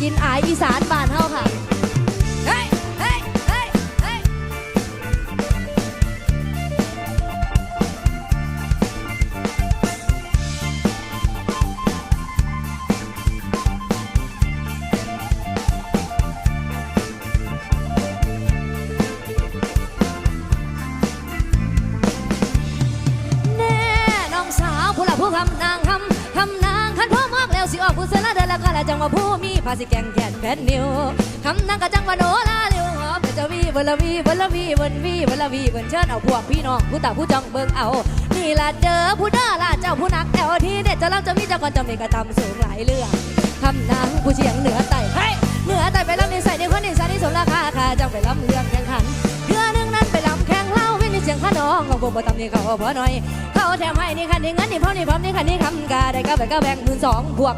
กินอายอีสานบ้านเฮาค่ะเฮ้ยเฮ้ยเฮ้ยเฮ้ยแน่น้องสาวผู้หลับผู้คำนา เดินล้วก็ละจังว่าผู้มีภาษีแกงแขนแผ่นนิ้วคำนางก็จังว่าโนลาเร็วหอบเจะวีบลวีบลวีบนวีบลวีบนเชิญเอาพวกพี่น้องผู้ตาผู้จังเบิ่งเอา นี่ละเจอผู้เด้อละเจ้าผู้นักแอวที่เด็ดจะเล่าจะมีเจ้าก่อนจะมีกระทำสูงหลายเรื่องคำนางผู้เชียงเหนือไต่เฮ้ยเหนือไต่ไปลำนิสัยในคนนิสัยนี่สมราคาค่ะจังไปลำเรื่องแข่งขันเพื่อนึงนั้นไปลำแข่งเล่าไม่มีเสียงข้าน้องของผมบ่ตำนี่เขาพอหน่อย เขาแถมให้นี่คันนี้งั้นนี่พ่อนี่พร้อมนี่คันนี้คำกาได้ก็ไปก็แบ่งหมื่นสองบวก